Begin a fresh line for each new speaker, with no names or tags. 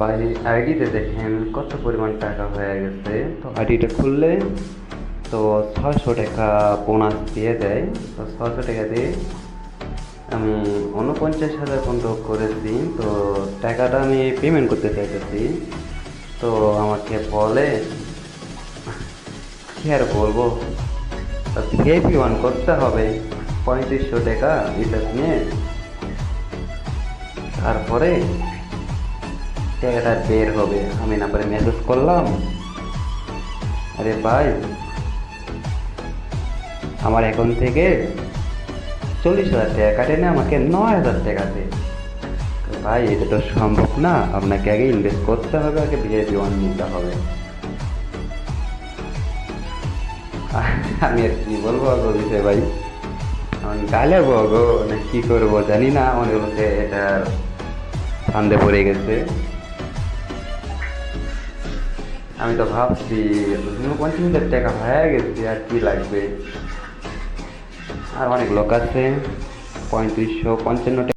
By আইডিতে দেখেন কত পরিমাণ টাকা হয়ে গেছে। তো আইডিটা খুললে তো ছয়শো টাকা বোনাস দিয়ে দেয়। তো ছয়শো টাকা দিয়ে আমি উনপঞ্চাশ হাজার পর্যন্ত করেছি। তো টাকাটা আমি পেমেন্ট করতে চাইতেছি। তো আমাকে বলে, কি আর বলব? ভিআইপি ওয়ান করতে হবে। পঁয়ত্রিশশো টাকা রিচার্জ নিয়ে। তারপরে টাকাটা বের হবে? আমি না নাম্বারে মেসেজ করলাম। আরে ভাই, আমার অ্যাকাউন্ট থেকে চল্লিশ হাজার টাকা কাটে না, আমাকে নয় হাজার টাকা দে। ভাই, এটা তো সম্ভব না। আপনাকে আগে ইনভেস্ট করতে হবে, আগে ভিআইপি ওয়ান নিতে হবে। আমি আর কি বলব গো বিষয় ভাই? আমি গালে গো না কি করব জানি না অনেক লোকে এটা ফান্দে পড়ে গেছে। আমি তো ভাবছি পঞ্চাশ হাজার টাকা হয়ে গেছে আর কি লাগবে? আর অনেক লোক আছে, পঁয়ত্রিশশো পঞ্চান্ন